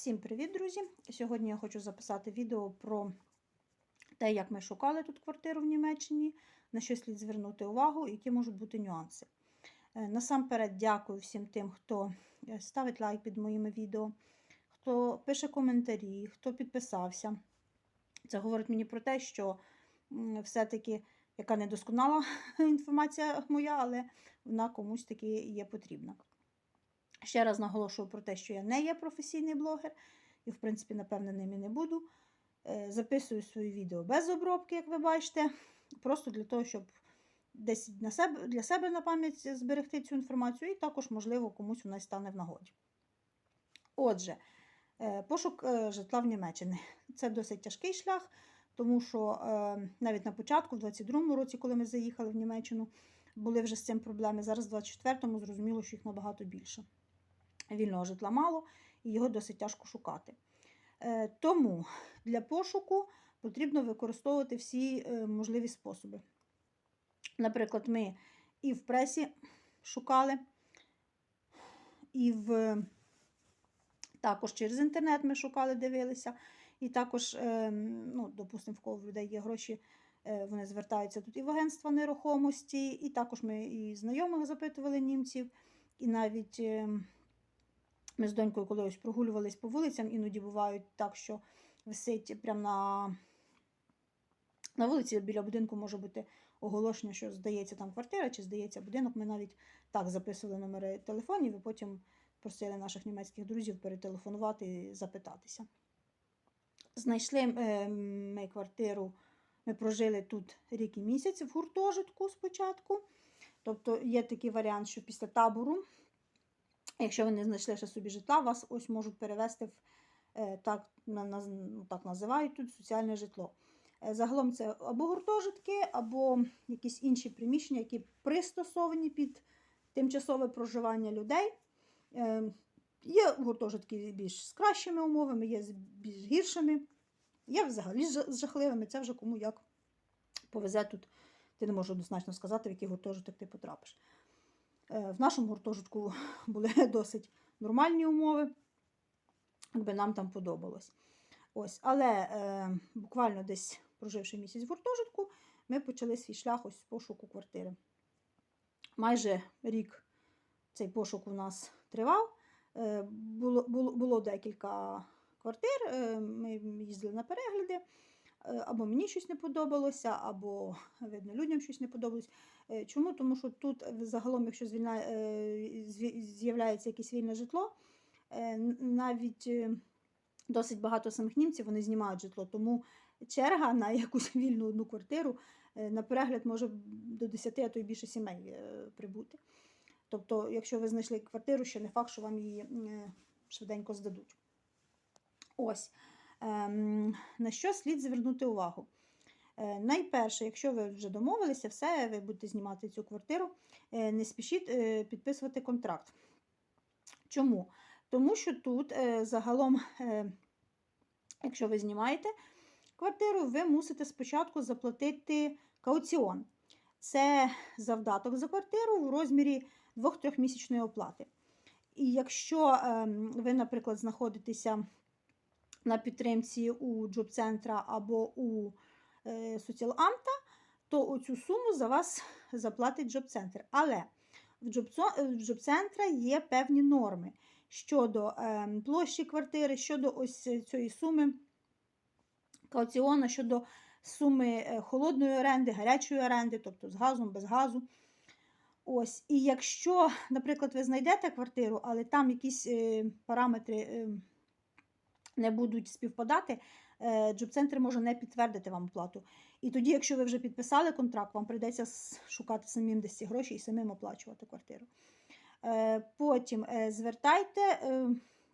Всім привіт, друзі! Сьогодні я хочу записати відео про те, як ми шукали тут квартиру в Німеччині, на що слід звернути увагу які можуть бути нюанси. Е, Насамперед, дякую всім тим, хто е, ставить лайк під моїми відео, хто пише коментарі, хто підписався. Це говорить мені про те, що все-таки яка недосконала інформація моя, але вона комусь таки є потрібна. Ще раз наголошую про те, що я не є професійний блогер, і, в принципі, напевне, ним і не буду. Е, Записую свої відео без обробки, як ви бачите, просто для того, щоб десь на себе, для себе на пам'ять зберегти цю інформацію, і також, можливо, комусь вона стане в нагоді. Отже, е, пошук е, житла в Німеччині. Це досить тяжкий шлях, тому що навіть на початку, в 22-му році, коли ми заїхали в Німеччину, були вже з цим проблеми. Зараз, в 24-му, зрозуміло, що їх набагато більше. Вільного житла мало, і його досить тяжко шукати. Е, Тому для пошуку потрібно використовувати всі е, можливі способи. Наприклад, ми і в пресі шукали, і в також через інтернет ми шукали, дивилися. І також, е, ну, допустимо, в кого в людей є гроші, вони звертаються тут і в агентство нерухомості, і також ми і знайомих запитували німців, і навіть е, ми з донькою коли ось прогулювались по вулицям, іноді бувають так, що висить прямо на, на вулиці біля будинку може бути оголошення, що здається там квартира чи здається будинок. Ми навіть так записували номери телефонів і потім просили наших німецьких друзів перетелефонувати і запитатися. Знайшли е, ми квартиру, ми прожили тут рік і місяць в гуртожитку спочатку. Тобто є такий варіант, що після табору, якщо ви не знайшли ще собі житла, вас ось можуть перевести в е, так, ну, так називають тут соціальне житло. Е, Загалом це або гуртожитки, або якісь інші приміщення, які пристосовані під тимчасове проживання людей. Е, Є гуртожитки більш з кращими умовами, є з більш гіршими, є взагалі з жахливими. Це вже кому як повезе тут. Ти не можеш однозначно сказати, в який гуртожиток ти потрапиш. Е, В нашому гуртожитку були досить нормальні умови, якби нам там подобалось. Ось, Але е, буквально десь проживши місяць в гуртожитку, ми почали свій шлях ось з пошуку квартири. Майже рік цей пошук у нас тривав. Е, Було, було, було декілька квартир, е, ми їздили на перегляди. Е, Або мені щось не подобалося, або, видно, людям щось не подобалось. Е, Чому? Тому що тут загалом, якщо е, з'являється якесь вільне житло, е, навіть е, досить багато самих німців вони знімають житло, тому черга на якусь вільну одну квартиру е, на перегляд може до 10, а то й більше сімей е, прибути. Тобто, якщо ви знайшли квартиру, ще не факт, що вам її е, швиденько здадуть. Ось. Ем, на що слід звернути увагу? Е, Найперше, якщо ви вже домовилися, все, ви будете знімати цю квартиру, е, не спішіть е, підписувати контракт. Чому? Тому що тут загалом, якщо ви знімаєте квартиру, ви мусите спочатку заплатити кауціон. Це завдаток за квартиру в розмірі 2-3 місячної оплати. І якщо ем, ви, наприклад, знаходитеся на підтримці у джоб-центра або у е, соціаламта, то оцю суму за вас заплатить джоб-центр. Але в джоб- в джоб-центра є певні норми щодо ем, площі квартири, щодо ось цієї суми кауціону, щодо суми е, холодної оренди, гарячої оренди, тобто з газом, без газу. Ось, і якщо, наприклад, ви знайдете квартиру, але там якісь е, параметри е, не будуть співпадати, е, джоб-центр може не підтвердити вам оплату. І тоді, якщо ви вже підписали контракт, вам прийдеться шукати самим десь ці гроші і самим оплачувати квартиру. Е, Потім е, звертайте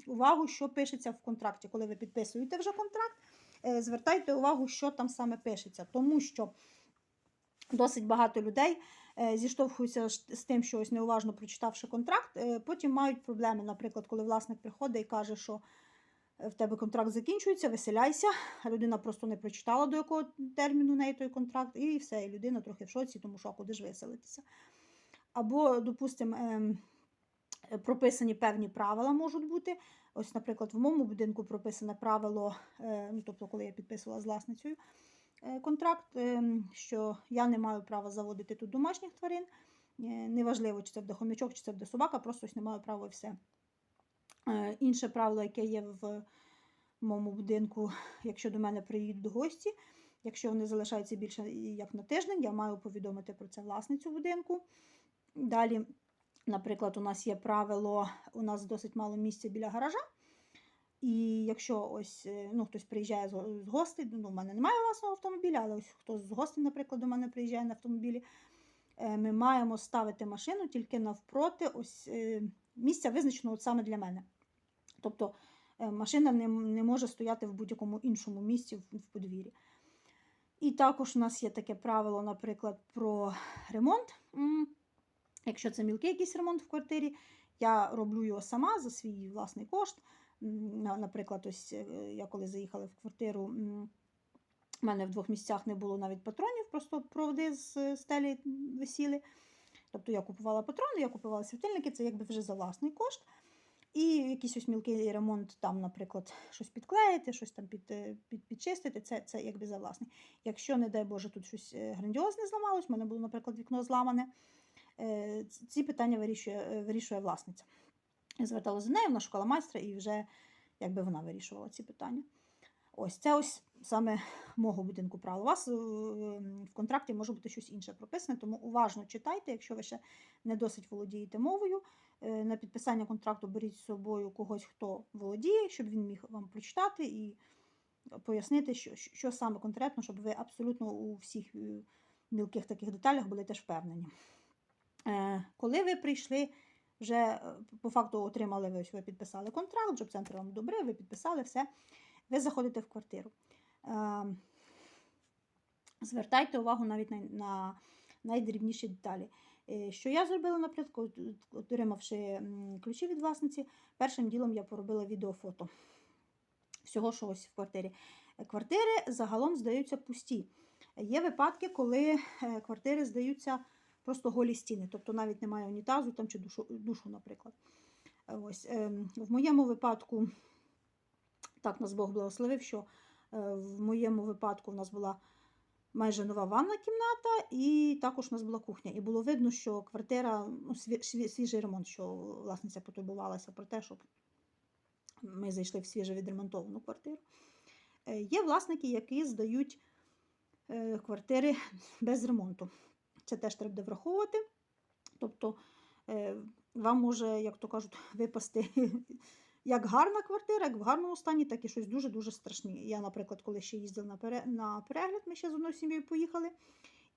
увагу, що пишеться в контракті. Коли ви підписуєте вже контракт, звертайте увагу, що там саме пишеться, тому що досить багато людей зіштовхуються з тим, що ось неуважно прочитавши контракт, потім мають проблеми. Наприклад, коли власник приходить і каже, що в тебе контракт закінчується, виселяйся, людина просто не прочитала, до якого терміну неї той контракт, і все, і людина трохи в шоці, тому що а куди ж виселитися. Або, допустимо, ем, прописані певні правила можуть бути. Ось, наприклад, в моєму будинку прописане правило, е, ну, тобто, коли я підписувала з власницею е, контракт, е, що я не маю права заводити тут домашніх тварин. Е, Неважливо, чи це буде хомячок, чи це буде собака, просто ось не маю права і все. Е, Інше правило, яке є в моєму будинку, якщо до мене приїдуть гості, якщо вони залишаються більше як на тиждень, я маю повідомити про це власницю будинку. Далі, наприклад, у нас є правило, у нас досить мало місця біля гаража. І якщо ось е, ну, хтось приїжджає з гостей, ну, у мене немає власного автомобіля, але ось хтось з гостей, наприклад, до мене приїжджає на автомобілі, е, ми маємо ставити машину тільки навпроти ось місця, визначеного саме для мене. Тобто е, машина не, не може стояти в будь-якому іншому місці в, в подвір'ї. І також у нас є таке правило, наприклад, про ремонт. Якщо це мілкий якийсь ремонт в квартирі, я роблю його сама за свій власний кошт. Наприклад, ось е, я коли заїхала в квартиру, у мене в двох місцях не було навіть патронів, просто проводи з стелі висіли. Тобто я купувала патрони, я купувала світильники, це якби вже за власний кошт. І якийсь ось мілкий ремонт, там, наприклад, щось підклеїти, щось там під, е, під, підчистити, це, це якби за власний. Якщо, не дай Боже, тут щось е, грандіозне зламалось, в мене було, наприклад, вікно зламане, е, ці питання вирішує, вирішує власниця. Я зверталася до неї, вона шукала майстра і вже якби вона вирішувала ці питання. Ось це ось саме мого будинку правил. У вас е, в контракті може бути щось інше прописане, тому уважно читайте, якщо ви ще не досить володієте мовою. Е, На підписання контракту беріть з собою когось, хто володіє, щоб він міг вам прочитати і пояснити, що, що саме конкретно, щоб ви абсолютно у всіх е, мілких таких деталях були теж впевнені. Коли ви прийшли, вже по факту отримали ви, ось ви підписали контракт, джоб-центр вам добре, ви підписали все, ви заходите в квартиру. Е, Звертайте увагу навіть на, на найдрібніші деталі. Е, Що я зробила, наприклад, отримавши ключі від власниці, першим ділом я поробила відеофото всього, що ось в квартирі. Квартири загалом здаються пусті. Є випадки, коли е, квартири здаються просто голі стіни, тобто навіть немає унітазу там, чи душу, душу наприклад. Ось, ем, в моєму випадку, так нас Бог благословив, що е, в моєму випадку в нас була майже нова ванна кімната, і також у нас була кухня. І було видно, що квартира, ну, сві- сві- свіжий ремонт, що власниця потурбувалася про те, щоб ми зайшли в свіже відремонтовану квартиру. Е, Є власники, які здають е, квартири без ремонту. Це теж треба враховувати. Тобто вам може, як то кажуть, випасти як гарна квартира, як в гарному стані, так і щось дуже-дуже страшне. Я, наприклад, коли ще їздила на перегляд, ми ще з одною сім'єю поїхали,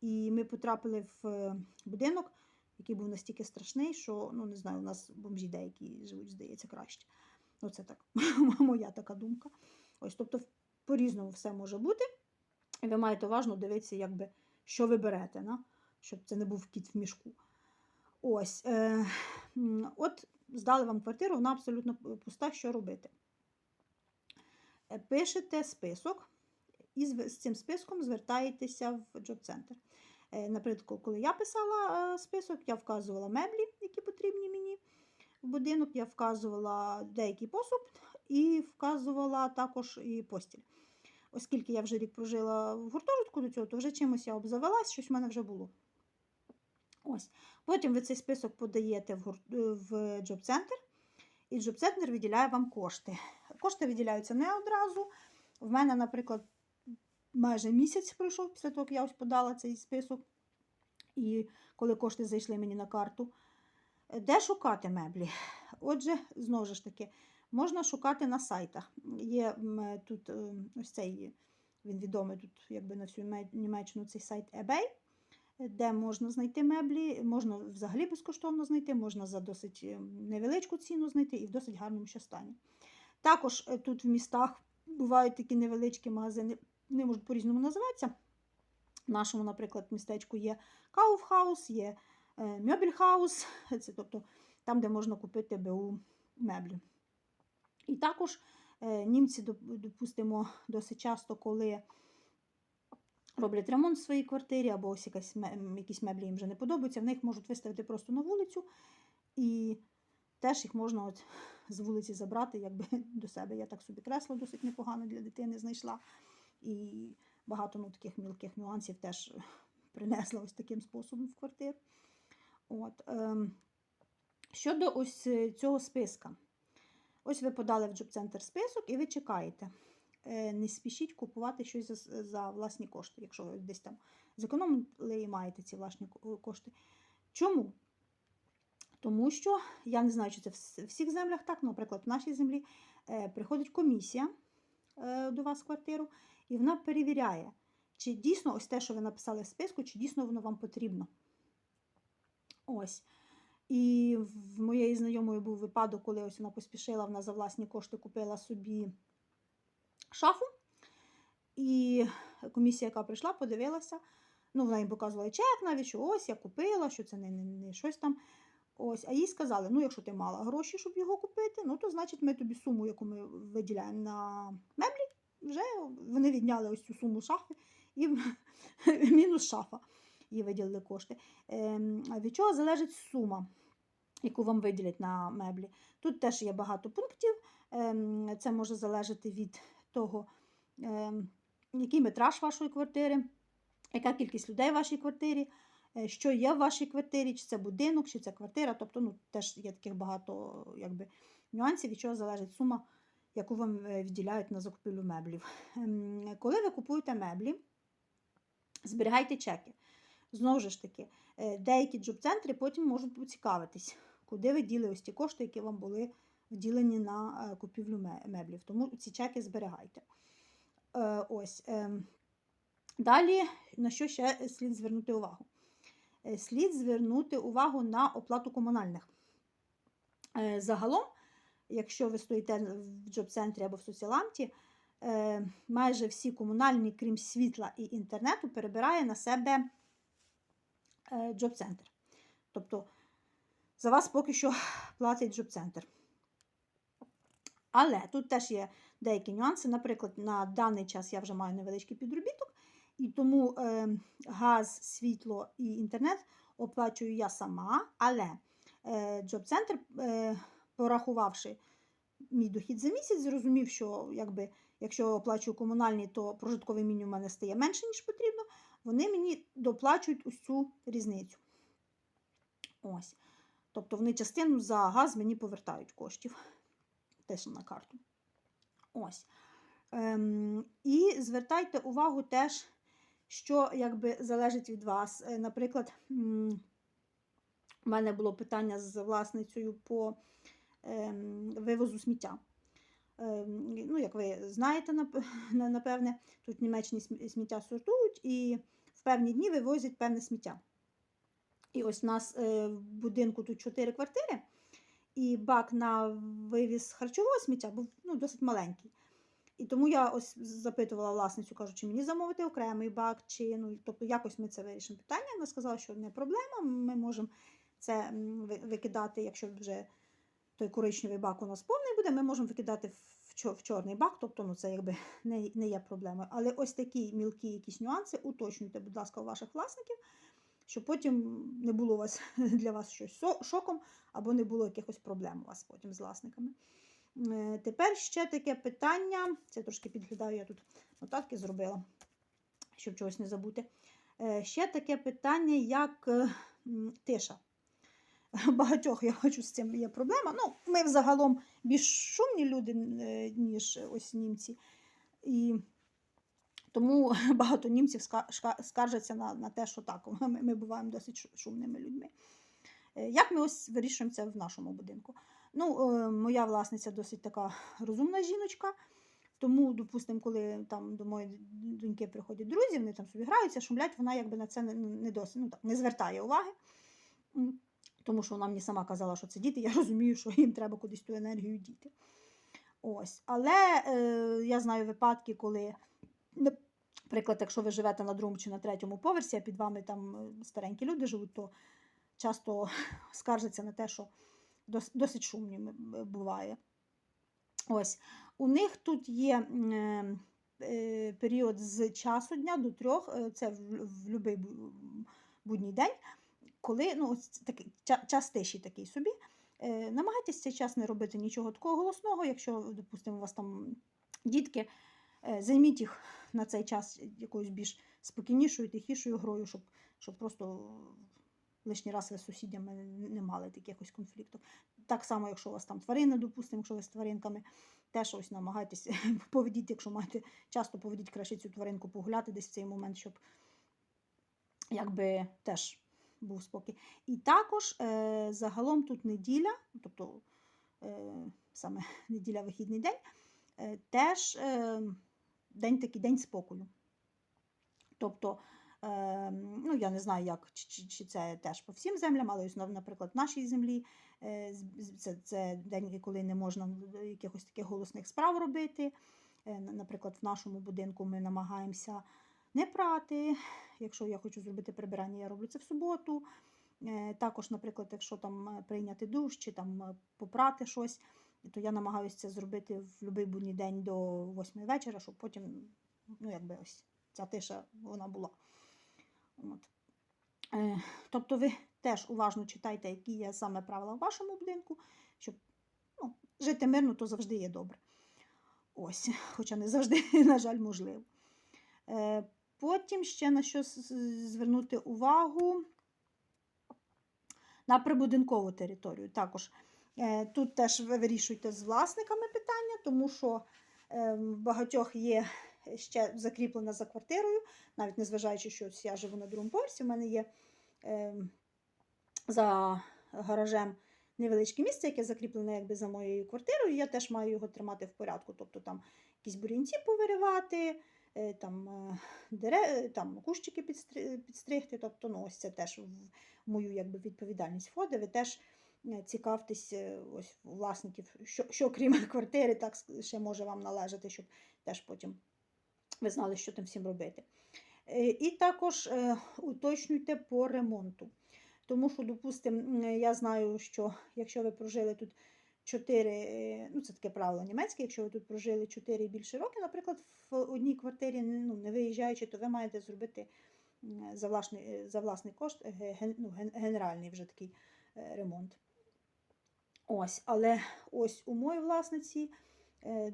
і ми потрапили в е, будинок, який був настільки страшний, що ну не знаю, у нас бомжі деякі живуть, здається, краще. Ну, це так, моя така думка. Ось, тобто, по-різному все може бути. І ви маєте уважно дивитися, якби, що ви берете, на? щоб це не був кіт в мішку. Ось. Е, от здали вам квартиру, вона абсолютно пуста, що робити. Е, Пишете список, і з, цим списком звертаєтеся в джоб-центр. Наприклад, коли я писала е, список, я вказувала меблі, які потрібні мені в будинок, я вказувала деякий посуд і вказувала також і постіль. Оскільки я вже рік прожила в гуртожитку до цього, то вже чимось я обзавелась, щось в мене вже було. Ось. Потім ви цей список подаєте в, е, в джоб-центр, і джоб-центр виділяє вам кошти. Кошти виділяються не одразу. В мене, наприклад, майже місяць пройшов після того, як я ось подала цей список. І коли кошти зайшли мені на карту. Де шукати меблі? Отже, знову ж таки, можна шукати на сайтах. Є тут е, ось цей, він відомий тут якби на всю Німеччину цей сайт eBay, де можна знайти меблі, можна взагалі безкоштовно знайти, можна за досить е, невеличку ціну знайти і в досить гарному ще стані. Також е, тут в містах бувають такі невеличкі магазини, вони можуть по-різному називатися. В нашому, наприклад, містечку є Кауфхаус, є е, Мьобельхаус, це тобто там, де можна купити БУ меблі. І також е, німці, допустимо, досить часто, коли роблять ремонт в своїй квартирі, або ось якась, якісь меблі їм вже не подобаються, в них можуть виставити просто на вулицю і теж їх можна от з вулиці забрати якби до себе. Я так собі кресло досить непогано для дитини знайшла. І багато ну, таких мілких нюансів теж принесла ось таким способом в квартиру. От, ем, щодо ось е, цього списка. Ось ви подали в джоб-центр список і ви чекаєте. Е, Не спішіть купувати щось за, за власні кошти, якщо ви десь там зекономили і маєте ці власні кошти. Чому? Тому що я не знаю, чи це в всіх землях так, наприклад, в нашій землі е, приходить комісія е, до вас в квартиру, і вона перевіряє, чи дійсно ось те, що ви написали в списку, чи дійсно воно вам потрібно. Ось. І в моєї знайомої був випадок, коли ось вона поспішила, вона за власні кошти купила собі шафу. І комісія, яка прийшла, подивилася. Ну, вона їм показувала чек навіть, що ось я купила, що це не, не, не щось там. Ось, а їй сказали: ну, якщо ти мала гроші, щоб його купити, ну то значить ми тобі суму, яку ми виділяємо на меблі, вже вони відняли ось цю суму шафи і мінус шафа. Їй виділили кошти. Ем, від чого залежить сума, яку вам виділять на меблі? Тут теж є багато пунктів. Ем, це може залежати від того, ем, який метраж вашої квартири, яка кількість людей в вашій квартирі, е, що є в вашій квартирі, чи це будинок, чи це квартира. Тобто ну, теж є таких багато якби, нюансів, від чого залежить сума, яку вам е, відділяють на закупівлю меблів. Ем, Коли ви купуєте меблі, зберігайте чеки. Знову ж таки, е, деякі джоб-центри потім можуть поцікавитись, куди ви діли ось ті кошти, які вам були вділені на е, купівлю меблів. Тому ці чеки зберігайте. Е, Ось. ем, Далі, на що ще слід звернути увагу? Е, Слід звернути увагу на оплату комунальних. Е, Загалом, якщо ви стоїте в джоб-центрі або в соціаламті, е, майже всі комунальні, крім світла і інтернету, перебирає на себе е, джоб-центр. Тобто за вас поки що платить джоб-центр. Але тут теж є деякі нюанси. Наприклад, на даний час я вже маю невеличкий підробіток, і тому е, газ, світло і інтернет оплачую я сама, але е, джоб-центр, е, порахувавши мій дохід за місяць, зрозумів, що якби, якщо оплачую комунальні, то прожитковий мінімум у мене стає менше, ніж потрібно. Вони мені доплачують ось цю різницю. Ось. Тобто вони частину за газ мені повертають коштів теж на карту. Ось. Ем, і звертайте увагу теж, що якби залежить від вас. Е, Наприклад, у мене було питання з власницею по ем, вивозу сміття. Ем, ну, як ви знаєте, напевне, тут в Німеччині сміття сортують і в певні дні вивозять певне сміття. І ось у нас е, в будинку тут 4 квартири, і бак на вивіз харчового сміття був ну, досить маленький. І тому я ось запитувала власницю, кажу, чи мені замовити окремий бак, чи ну, тобто якось ми це вирішимо питання. Вона сказала, що не проблема, ми можемо це викидати, якщо вже той коричневий бак у нас повний буде, ми можемо викидати в, чо- в чорний бак, тобто ну, це якби не, не є проблемою. Але ось такі мілкі якісь нюанси уточнюйте, будь ласка, у ваших власників, щоб потім не було у вас для вас щось шоком, або не було якихось проблем у вас потім з власниками. Е, Тепер ще таке питання. Це трошки підглядаю, я тут нотатки зробила, щоб чогось не забути. Е, Ще таке питання, як е, тиша. Багатьох я хочу з цим є проблема. Ну, ми взагалом більш шумні люди, ніж ось німці. І тому багато німців скаржаться на, на те, що так, ми, ми буваємо досить шумними людьми. Е, Як ми ось вирішуємо це в нашому будинку? Ну, е, моя власниця досить така розумна жіночка. Тому, допустимо, коли там до моєї доньки приходять друзі, вони там собі граються, шумлять, вона якби на це не, досить ну, так, не звертає уваги. Тому що вона мені сама казала, що це діти, я розумію, що їм треба кудись ту енергію діти. Ось. Але е, я знаю випадки, коли, наприклад, якщо ви живете на другому чи на третьому поверсі, а під вами там е, старенькі люди живуть, то часто скаржаться на те, що досить шумні е, буває. Ось. У них тут є е, період з часу дня до трьох, це в, будь-який будній день, коли ну, такий час тиші такий собі. Намагайтесь цей час не робити нічого такого голосного, якщо, допустимо, у вас там дітки, займіть їх на цей час якоюсь більш спокійнішою, тихішою грою, щоб, щоб просто лишній раз ви з сусідями не мали якихось конфліктів. Так само, якщо у вас там тварини, допустимо, якщо ви з тваринками, теж ось намагайтесь поведіть, якщо маєте часто поведіть краще цю тваринку погуляти десь в цей момент, щоб якби теж був спокій. І також е, загалом тут неділя, тобто е, саме неділя вихідний день, е, теж е, день такий день спокою. Тобто, е, ну я не знаю, як чи, чи, чи це теж по всім землям, але наприклад, в нашій землі е, це, це день, коли не можна якихось таких голосних справ робити. Е, Наприклад, в нашому будинку ми намагаємося не прати. Якщо я хочу зробити прибирання, я роблю це в суботу. Е, Також, наприклад, якщо там е, прийняти душ чи там е, попрати щось, то я намагаюся це зробити в будь-який будній день до 8 вечора, щоб потім, ну, якби ось ця тиша вона була. От. Е, Тобто ви теж уважно читайте, які є саме правила в вашому будинку, щоб ну, жити мирно, то завжди є добре. Ось, хоча не завжди, на жаль, можливо. Е, Потім ще на що звернути увагу на прибудинкову територію. Також тут теж ви вирішуйте з власниками питання, тому що е, в багатьох є ще закріплена за квартирою, навіть незважаючи, що я живу на другому поверсі, в мене є е, за гаражем невеличке місце, яке закріплене якби за моєю квартирою. Я теж маю його тримати в порядку. Тобто там якісь бурінці повиривати, е, там, е, дере, е, там кущики підстригти. Тобто, ну, ось це теж в мою якби, відповідальність входить. Ви теж е, цікавтесь е, ось власників, що, що крім квартири, так ще може вам належати, щоб теж потім ви знали, що там всім робити. Е, І також е, уточнюйте по ремонту. Тому що, допустимо, я знаю, що якщо ви прожили тут 4, ну це таке правило німецьке, якщо ви тут прожили 4 і більше років, наприклад, в одній квартирі, ну, не виїжджаючи, то ви маєте зробити за власний, е, за власний кошт е, ну, ген- генеральний вже такий е, ремонт. Ось, але ось у моїй власниці е,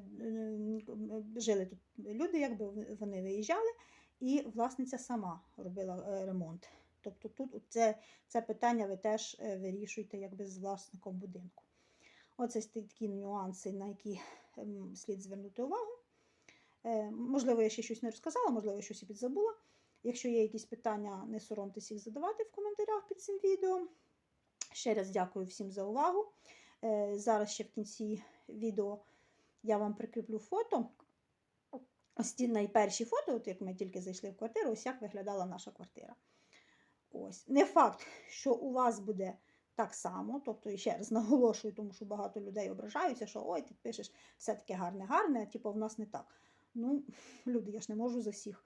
жили тут люди, якби вони виїжджали, і власниця сама робила е, ремонт. Тобто тут це, це питання ви теж е, вирішуєте якби з власником будинку. Оце такі нюанси, на які слід звернути увагу. Можливо, я ще щось не розказала, можливо, щось і підзабула. Якщо є якісь питання, не соромтесь їх задавати в коментарях під цим відео. Ще раз дякую всім за увагу. Е, Зараз ще в кінці відео я вам прикріплю фото. Ось ті найперші фото, от як ми тільки зайшли в квартиру, ось як виглядала наша квартира. Ось. Не факт, що у вас буде так само. Тобто, ще раз наголошую, тому що багато людей ображаються, що ой, ти пишеш все таке гарне, гарне, а типу в нас не так. Ну, люди, я ж не можу за всіх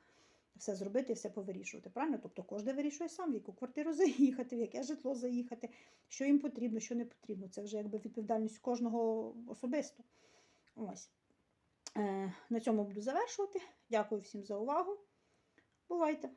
все зробити все повирішувати. Правильно? Тобто кожен вирішує сам, в яку квартиру заїхати, в яке житло заїхати, що їм потрібно, що не потрібно. Це вже якби відповідальність кожного особисто. Ось. Е, на цьому буду завершувати. Дякую всім за увагу. Бувайте!